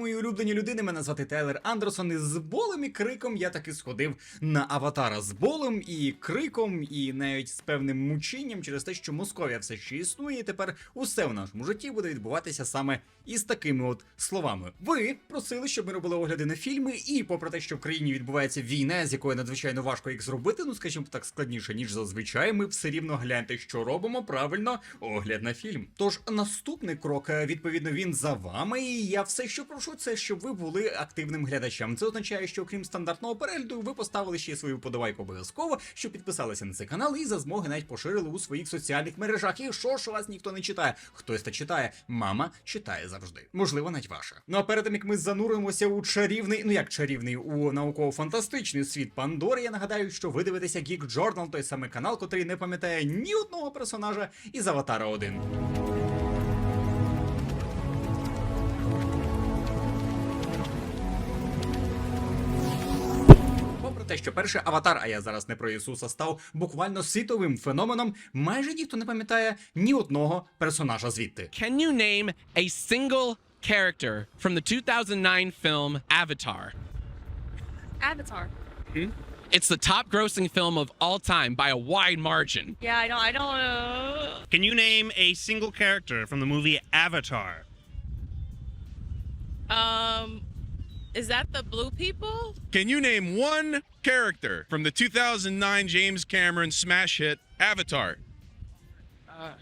мої улюблені людини. Мене звати Тейлер Андерсон. І з болем і криком я таки сходив на аватара з болем і криком, і навіть з певним мучінням через те, що Московія все ще існує, і тепер усе в нашому житті буде відбуватися саме із такими от словами. Ви просили, щоб ми робили огляди на фільми, і попри те, що в країні відбувається війна, з якою надзвичайно важко їх зробити, ну скажімо так, складніше ніж зазвичай. Ми все рівно гляньте, що робимо правильно огляд на фільм. Тож наступний крок, е, відповідно, він за вами. І я все, що прошу, це щоб ви були активним глядачем. Це означає, що окрім стандартного перегляду, ви поставили ще свою подавайку обов'язково, що підписалися на цей канал і за змоги навіть поширили у своїх соціальних мережах. І що ж вас ніхто не читає? Хтось та читає. Мама читає завжди. Можливо, навіть ваша. Ну а перед тим як ми зануримося у чарівний, ну як чарівний, у науково-фантастичний світ Пандори, я нагадаю, що ви дивитеся Geek Journal, той самий канал, котрий не пам'ятає ні одного персонажа із Аватара 1. Те, що перший аватар, а я зараз не про Ісуса, став буквально світовим феноменом, майже ніхто не пам'ятає ні одного персонажа звідти. Can you name a single character from the 2009 film Avatar? Avatar. It's the top grossing film of all time by a wide margin. Yeah, I don't. I don't. Uh... Can you name a single character from the movie Avatar? Um, is that the blue people? Can you name one character from the 2009 James Cameron smash hit Avatar? Uh,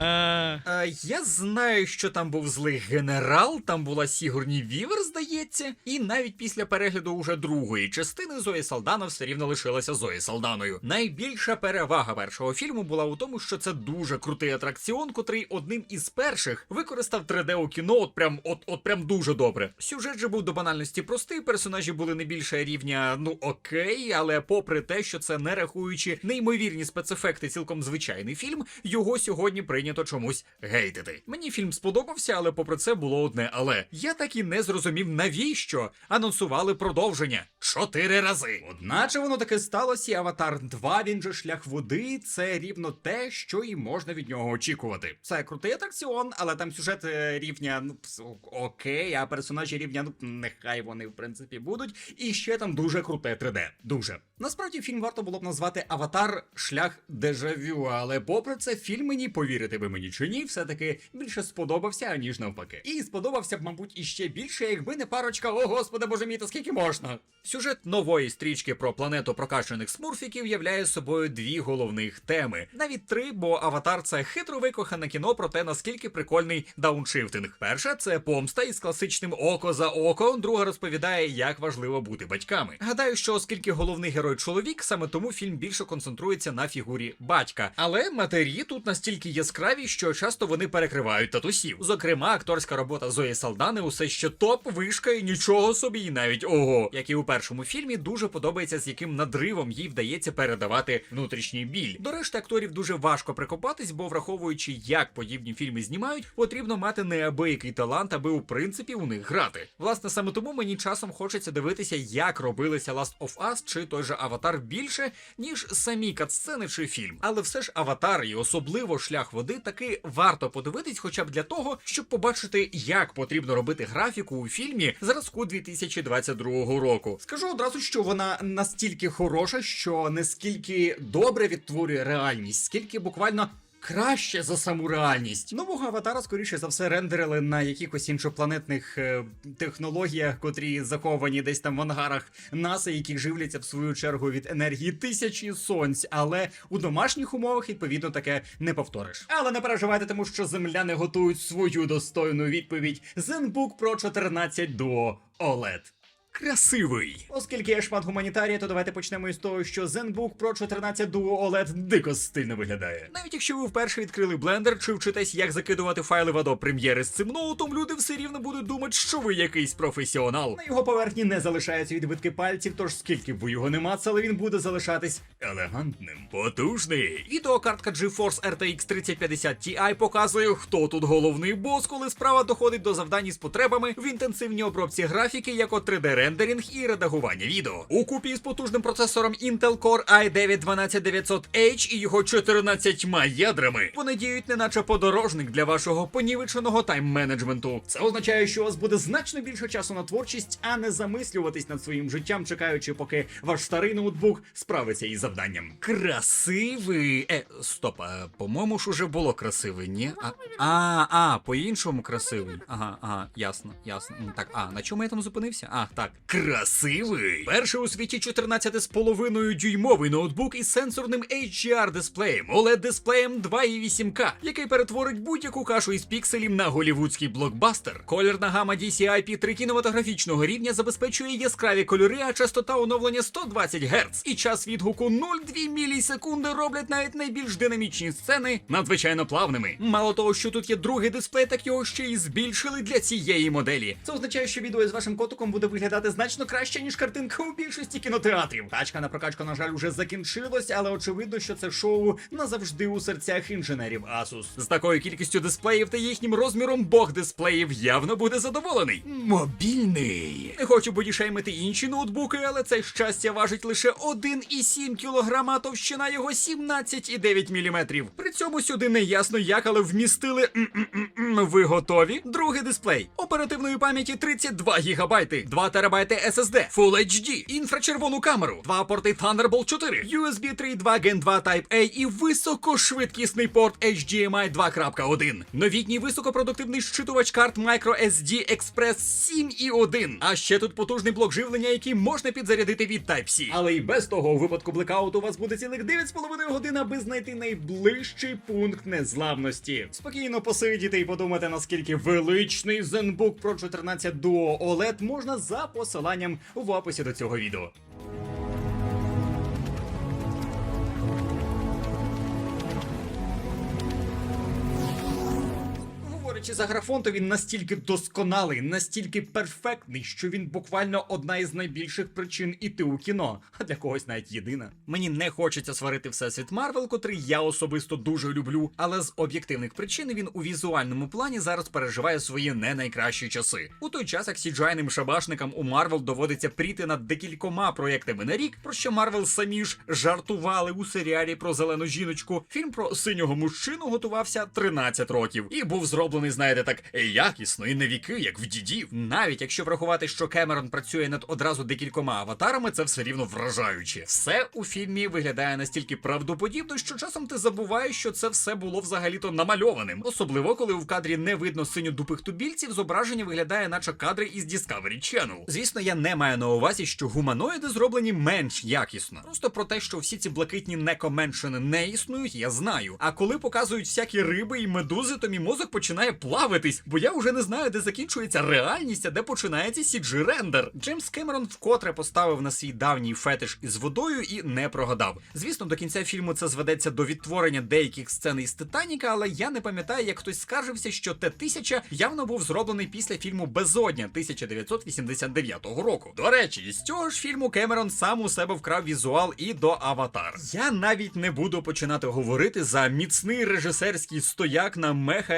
Е, я знаю, що там був злий генерал, там була Сігурні Вівер, здається, і навіть після перегляду уже другої частини Зої Салдана все рівно лишилася Зої Салданою. Найбільша перевага першого фільму була у тому, що це дуже крутий атракціон, котрий одним із перших використав 3D у кіно, от прям от, от прям дуже добре. Сюжет же був до банальності простий, персонажі були не більше рівня, ну окей, але попри те, що це не рахуючи неймовірні спецефекти, цілком звичайний фільм, його сьогодні прийнято чомусь гейтити. Мені фільм сподобався, але попри це було одне але. Я так і не зрозумів, навіщо анонсували продовження чотири рази. Одначе воно таки сталося, і Аватар 2, він же шлях води, це рівно те, що і можна від нього очікувати. Це крутий атракціон, але там сюжет е, рівня, ну окей, а персонажі рівня, ну нехай вони в принципі будуть. І ще там дуже круте 3D. Дуже. Насправді фільм варто було б назвати Аватар Шлях дежавю, але попри це фільм мені повірити ви мені чи ні, все-таки більше сподобався, аніж навпаки. І сподобався б, мабуть, іще більше, якби не парочка, о господи боже мій, та скільки можна. Сюжет нової стрічки про планету прокачаних смурфіків являє собою дві головних теми. Навіть три, бо аватар це хитро викохане кіно про те, наскільки прикольний дауншифтинг. Перша це помста із класичним око за око. Друга розповідає, як важливо бути батьками. Гадаю, що оскільки головний герой чоловік, саме тому фільм більше концентрується на фігурі батька. Але матері тут настільки яскраві, що часто вони перекривають татусів. Зокрема, акторська робота Зої Салдани усе ще топ, вишка і нічого собі, і навіть ого. Як і у першому фільмі, дуже подобається, з яким надривом їй вдається передавати внутрішній біль. До решти акторів дуже важко прикопатись, бо враховуючи, як подібні фільми знімають, потрібно мати неабиякий талант, аби у принципі у них грати. Власне, саме тому мені часом хочеться дивитися, як робилися Last of Us чи той же Аватар більше, ніж самі катсцени чи фільм. Але все ж Аватар і особливо шлях води таки варто подивитись, хоча б для того, щоб побачити, як потрібно робити графіку у фільмі зразку 2022 року. Скажу одразу, що вона настільки хороша, що не скільки добре відтворює реальність, скільки буквально. Краще за саму реальність. Нового аватара, скоріше за все, рендерили на якихось іншопланетних е, технологіях, котрі заховані десь там в ангарах НАСА, які живляться в свою чергу від енергії тисячі сонць. Але у домашніх умовах відповідно таке не повториш. Але не переживайте, тому що земляни готують свою достойну відповідь ZenBook Pro 14 Duo OLED. Красивий. Оскільки є шмат гуманітарія, то давайте почнемо із того, що ZenBook Pro 14 Duo OLED дико стильно виглядає. Навіть якщо ви вперше відкрили блендер чи вчитесь, як закидувати файли в Adobe Premiere з цим ноутом, люди все рівно будуть думати, що ви якийсь професіонал. На його поверхні не залишаються відбитки пальців, тож скільки б ви його не мацали, він буде залишатись елегантним. Потужний. Відеокартка GeForce RTX 3050 Ti показує, хто тут головний бос, коли справа доходить до завдань із потребами в інтенсивній обробці графіки, як от 3D рендеринг і редагування відео. У купі з потужним процесором Intel Core i9 12900H і його 14 ядрами. Вони діють неначе подорожник для вашого понівеченого тайм-менеджменту. Це означає, що у вас буде значно більше часу на творчість, а не замислюватись над своїм життям, чекаючи, поки ваш старий ноутбук справиться із завданням. Красивий. Е, стоп, а, по-моєму ж уже було красивий, ні? А, а, а по-іншому красивий. Ага, ага, ясно, ясно. Так, а на чому я там зупинився? А, так. Красивий. Перший у світі 14,5 дюймовий ноутбук із сенсорним HDR дисплеєм, OLED дисплеєм 2,8К, який перетворить будь-яку кашу із пікселів на голівудський блокбастер. Колірна гама DCI P3 кінематографічного рівня забезпечує яскраві кольори, а частота оновлення 120 Гц. І час відгуку 0,2 мілісекунди роблять навіть найбільш динамічні сцени надзвичайно плавними. Мало того, що тут є другий дисплей, так його ще й збільшили для цієї моделі. Це означає, що відео з вашим котиком буде виглядати значно краще, ніж картинка у більшості кінотеатрів. Тачка на прокачку, на жаль, уже закінчилась, але очевидно, що це шоу назавжди у серцях інженерів Asus. З такою кількістю дисплеїв та їхнім розміром бог дисплеїв явно буде задоволений. Мобільний. Не хочу бодішеймити інші ноутбуки, але це щастя важить лише 1,7 кг, а товщина його 17,9 мм. При цьому сюди не ясно як, але вмістили. Ви готові? Другий дисплей. Оперативної пам'яті 32 ГБ, 2 ТБ SSD, Full HD, інфрачервону камеру, два порти Thunderbolt 4, USB 3.2 Gen 2 Type A і високошвидкісний порт HDMI 2.1. Новітній високопродуктивний щитувач карт microSD Express 7.1. А ще тут потужний блок живлення, який можна підзарядити від Type-C. Але і без того, у випадку блекауту у вас буде цілих 9,5 годин, аби знайти найближчий пункт незламності. Спокійно посидіти і подумати, наскільки величний ZenBook Pro 14 Duo OLED можна за посиланням в описі до цього відео. Говорячи за графон, то він настільки досконалий, настільки перфектний, що він буквально одна із найбільших причин іти у кіно, а для когось навіть єдина. Мені не хочеться сварити всесвіт Марвел, котрий я особисто дуже люблю, але з об'єктивних причин він у візуальному плані зараз переживає свої не найкращі часи. У той час, як сіджайним шабашникам у Марвел доводиться пріти над декількома проєктами на рік, про що Марвел самі ж жартували у серіалі про зелену жіночку. Фільм про синього мужчину готувався 13 років і був зроблений, знаєте, так якісно і на віки, як в дідів. Навіть якщо врахувати, що Кемерон працює над одразу декількома аватарами, це все рівно вражаюче. Все у фільмі виглядає настільки правдоподібно, що часом ти забуваєш, що це все було взагалі-то намальованим. Особливо, коли в кадрі не видно синьо-дупих тубільців, зображення виглядає, наче кадри із Discovery Channel. Звісно, я не маю на увазі, що гуманоїди зроблені менш якісно. Просто про те, що всі ці блакитні некоменшини не існують, я знаю. А коли показують всякі риби і медузи, то мій мозок починає плавитись, бо я вже не знаю, де закінчується реальність, а де починається cg рендер. Джеймс Кемерон вкотре поставив на свій давній фетиш із водою і не прогадав. Звісно, до кінця фільму це зведеться до відтворення деяких сцен із Титаніка, але я не пам'ятаю, як хтось скаржився, що Т-1000 явно був зроблений після фільму Безодня 1989 року. До речі, з цього ж фільму Кемерон сам у себе вкрав візуал і до Аватар. Я навіть не буду починати говорити за міцний режисерський стояк на меха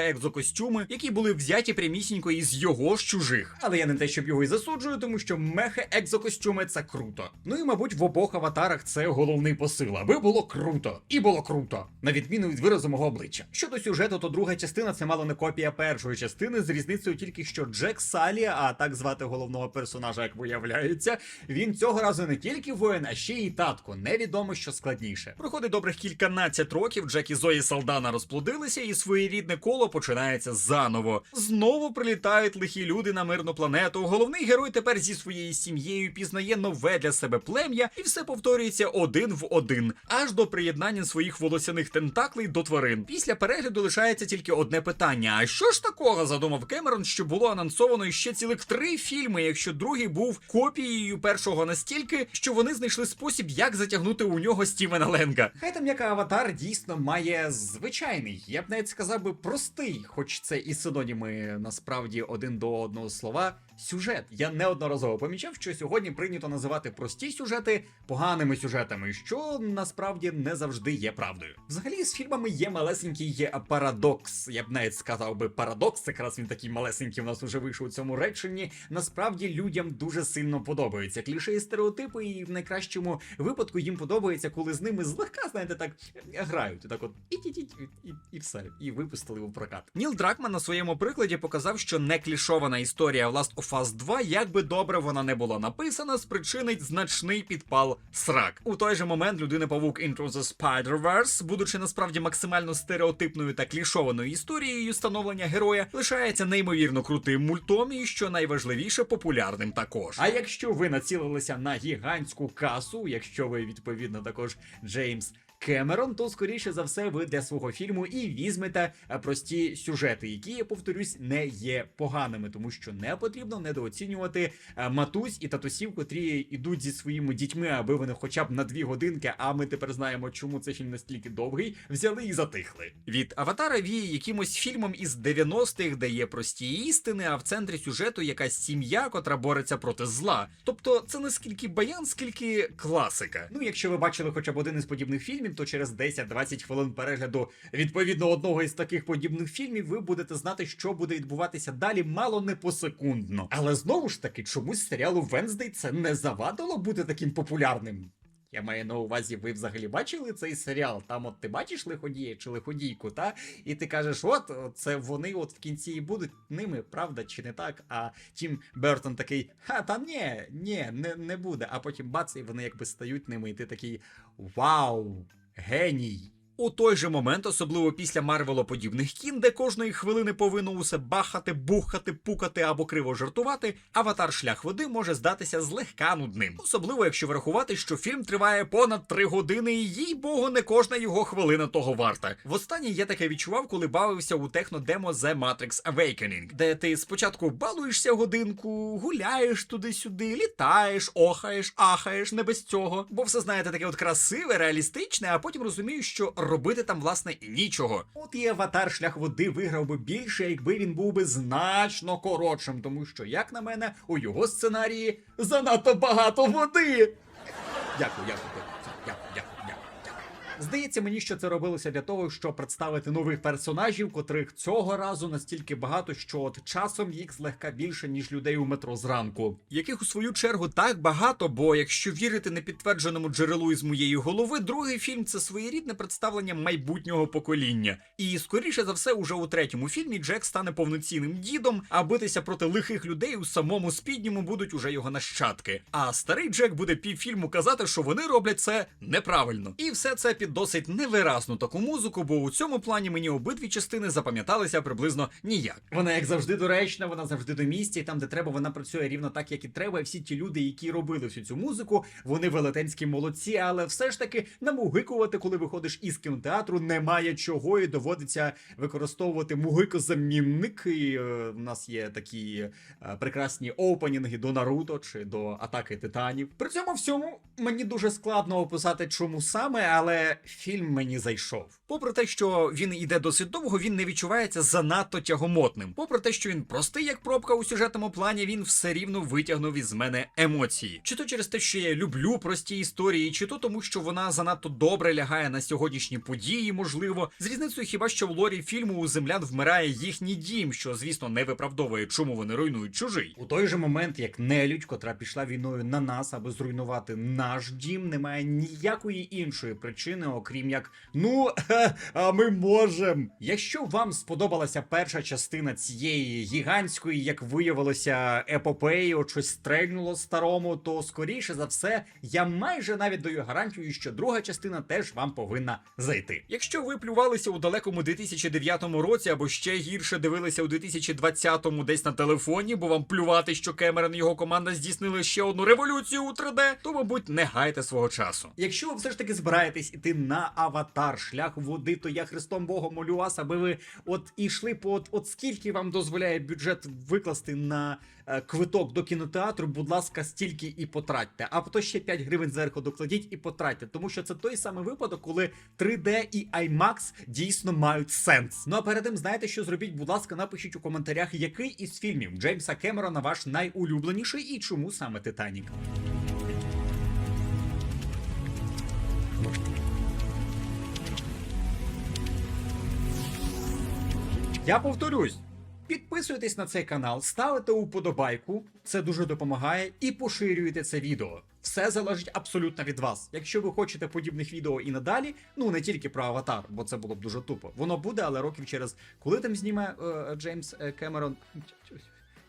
екзокостюми, які були взяті прямісінько із його ж чужих. Але я не те, щоб його і засуджую, тому що меха екзокостюми це круто. Ну і мабуть, в обох аватарах це головний посил, аби було круто. І було круто, на відміну від виразу мого обличчя. Щодо сюжету, то друга частина це мало не копія першої частини, з різницею тільки що Джек Салі, а так звати головного персонажа, як виявляється, він цього разу не тільки воїн, а ще й татко. Невідомо, що складніше. Проходить добрих кільканадцять років. Джек і Зої Салдана розплодилися, і своєрідне коло починається заново. Знову прилітають лихі люди на мирну планету. Головний герой тепер зі своєю сім'єю пізнає нове для себе плем'я, і все повторюється один в один, аж до приєднання своїх волосяних тентаклей до тварин. Після перегляду лишається тільки одне питання: а що ж такого задумав Кемерон, що було анонсовано ще цілих три фільми, якщо другий був копією першого настільки, що вони знайшли спосіб, як затягнути у нього Стівена Ленга. Хай там яка аватар дійсно має звичайний, я б навіть сказав би простий, хоч річ, це і синоніми насправді один до одного слова. Сюжет. Я неодноразово помічав, що сьогодні прийнято називати прості сюжети поганими сюжетами, що насправді не завжди є правдою. Взагалі з фільмами є малесенький парадокс. Я б навіть сказав би парадокс, якраз він такий малесенький у нас уже вийшов у цьому реченні. Насправді людям дуже сильно подобаються кліше і стереотипи, і в найкращому випадку їм подобається, коли з ними злегка, знаєте, так грають. Так от і, і, і, і, все, і випустили у прокат. Ніл Дракман на своєму прикладі показав, що не клішована історія of Us 2, як би добре вона не була написана, спричинить значний підпал срак. У той же момент людина павук Into the Spider-Verse, будучи насправді максимально стереотипною та клішованою історією становлення героя, лишається неймовірно крутим мультом і що найважливіше популярним також. А якщо ви націлилися на гігантську касу, якщо ви відповідно також Джеймс. Кемерон, то скоріше за все ви для свого фільму і візьмете е, прості сюжети, які, я повторюсь, не є поганими, тому що не потрібно недооцінювати е, матусь і татусів, котрі йдуть зі своїми дітьми, аби вони хоча б на дві годинки. А ми тепер знаємо, чому цей фільм настільки довгий, взяли і затихли. Від аватара віє якимось фільмом із 90-х, де є прості істини, а в центрі сюжету якась сім'я, котра бореться проти зла. Тобто це не скільки баян, скільки класика. Ну, якщо ви бачили хоча б один із подібних фільмів, то через 10-20 хвилин перегляду відповідно одного із таких подібних фільмів ви будете знати, що буде відбуватися далі, мало не посекундно. Але знову ж таки, чомусь серіалу Венздей це не завадило бути таким популярним. Я маю на увазі, ви взагалі бачили цей серіал? Там от ти бачиш лиходія чи лиходійку, та? І ти кажеш, от це вони от в кінці і будуть ними, правда чи не так? А Тім Бертон такий, ха, та ні, ні, не, не буде. А потім бац, і вони якби стають ними, і ти такий вау, геній. У той же момент, особливо після Марвелоподібних кін, де кожної хвилини повинно усе бахати, бухати, пукати або криво жартувати, аватар шлях води може здатися злегка нудним. Особливо, якщо врахувати, що фільм триває понад три години, і їй богу, не кожна його хвилина того варта. Востаннє я таке відчував, коли бавився у технодемо The Matrix Awakening, де ти спочатку балуєшся годинку, гуляєш туди-сюди, літаєш, охаєш, ахаєш, не без цього. Бо все знаєте, таке от красиве, реалістичне, а потім розумієш, що робити там власне нічого. От і аватар шлях води виграв би більше, якби він був би значно коротшим, тому що, як на мене, у його сценарії занадто багато води. Дякую, дякую, дякую, дякую. Здається мені, що це робилося для того, щоб представити нових персонажів, котрих цього разу настільки багато, що от часом їх злегка більше, ніж людей у метро зранку. Яких у свою чергу так багато, бо якщо вірити непідтвердженому джерелу із моєї голови, другий фільм це своєрідне представлення майбутнього покоління. І скоріше за все, уже у третьому фільмі Джек стане повноцінним дідом, а битися проти лихих людей у самому спідньому будуть уже його нащадки. А старий Джек буде півфільму казати, що вони роблять це неправильно. І все це під досить невиразну таку музику, бо у цьому плані мені обидві частини запам'яталися приблизно ніяк. Вона як завжди доречна, вона завжди до місця, і там, де треба, вона працює рівно так, як і треба. І всі ті люди, які робили всю цю музику, вони велетенські молодці, але все ж таки намугикувати, коли виходиш із кінотеатру, немає чого, і доводиться використовувати мугикозамінник. І е, в нас є такі е, прекрасні опенінги до Наруто чи до атаки титанів. При цьому всьому мені дуже складно описати, чому саме, але фільм мені зайшов. Попри те, що він іде досить довго, він не відчувається занадто тягомотним. Попри те, що він простий як пробка у сюжетному плані, він все рівно витягнув із мене емоції. Чи то через те, що я люблю прості історії, чи то тому, що вона занадто добре лягає на сьогоднішні події, можливо, з різницею хіба що в лорі фільму у землян вмирає їхній дім, що звісно не виправдовує, чому вони руйнують чужий. У той же момент, як нелюдь, котра пішла війною на нас, аби зруйнувати наш дім, немає ніякої іншої причини, окрім як ну а ми можемо. Якщо вам сподобалася перша частина цієї гігантської, як виявилося, епопеї, от щось стрельнуло старому, то скоріше за все, я майже навіть даю гарантію, що друга частина теж вам повинна зайти. Якщо ви плювалися у далекому 2009 році, або ще гірше дивилися у 2020-му десь на телефоні, бо вам плювати, що Кемерон і його команда здійснили ще одну революцію у 3D, то, мабуть, не гайте свого часу. Якщо ви все ж таки збираєтесь іти викласти на аватар. Шлях води, то я Христом Богом молю вас, аби ви от ішли по от, от скільки вам дозволяє бюджет викласти на е, квиток до кінотеатру, будь ласка, стільки і потратьте. А то ще 5 гривень зверху докладіть і потратьте. Тому що це той самий випадок, коли 3D і IMAX дійсно мають сенс. Ну а перед тим, знаєте, що зробіть, будь ласка, напишіть у коментарях, який із фільмів Джеймса Кемерона ваш найулюбленіший і чому саме Титанік. Я повторюсь. Підписуйтесь на цей канал, ставите уподобайку, це дуже допомагає, і поширюйте це відео. Все залежить абсолютно від вас. Якщо ви хочете подібних відео і надалі, ну не тільки про аватар, бо це було б дуже тупо. Воно буде, але років через коли там зніме е, Джеймс е, Кемерон.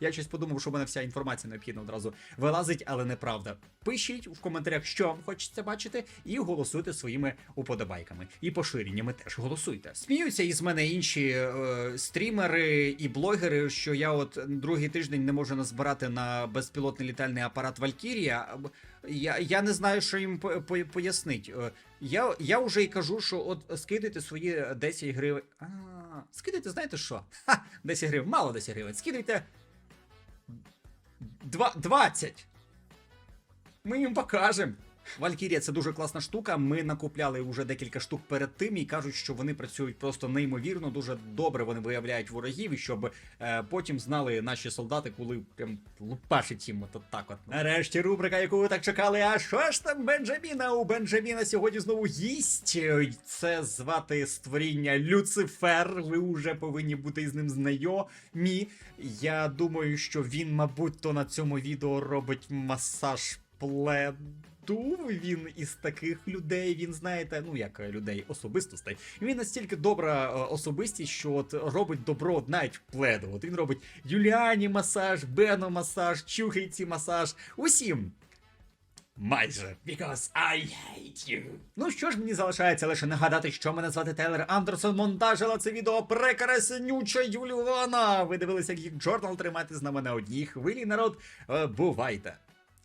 Я щось подумав, що в мене вся інформація необхідна одразу вилазить, але неправда. Пишіть в коментарях, що вам хочеться бачити, і голосуйте своїми уподобайками. І поширеннями теж голосуйте. Сміються із мене інші е, стрімери і блогери, що я от другий тиждень не можу назбирати на безпілотний літальний апарат Валькірія. Я, я не знаю, що їм по- по- пояснить. Е, Я, я вже й кажу, що от скидайте свої 10 гривень. А, скидайте, знаєте що? Ха, 10 гривень, мало 10 гривень. Скидайте 20. Ми їм покажемо. Валькірія це дуже класна штука. Ми накупляли вже декілька штук перед тим і кажуть, що вони працюють просто неймовірно, дуже добре вони виявляють ворогів, і щоб е, потім знали наші солдати, коли прям лупашить їм от так от. Нарешті рубрика, яку ви так чекали. А що ж там Бенджаміна? У Бенджаміна сьогодні знову гість. Це звати створіння Люцифер. Ви вже повинні бути з ним знайомі. Я думаю, що він, мабуть, то на цьому відео робить масаж пледу. Він із таких людей, він знаєте, ну як е, людей особистостей. Він настільки добра е, особистість, що от робить добро навіть в пледу. От він робить Юліані масаж, Бену масаж, Чухайці масаж. Усім. Майже. Because I hate you. Ну що ж мені залишається лише нагадати, що мене звати Тейлор Андерсон. Монтажила це відео прекраснюча Юліана. Ви дивилися, як Джорнал тримати на одній хвилі, народ. Е, Бувайте.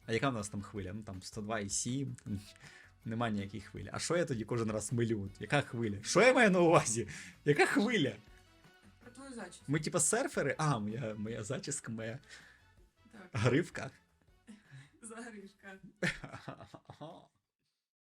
А яка в нас там хвиля? Ну там 102,7. Там Нема ніякої хвилі. А що я тоді кожен раз милю? Яка хвиля? Що я маю на увазі? Яка хвиля? Про твою зачіску. Ми типа серфери? А, моя, моя зачіска, моя Так, гривка. загришка.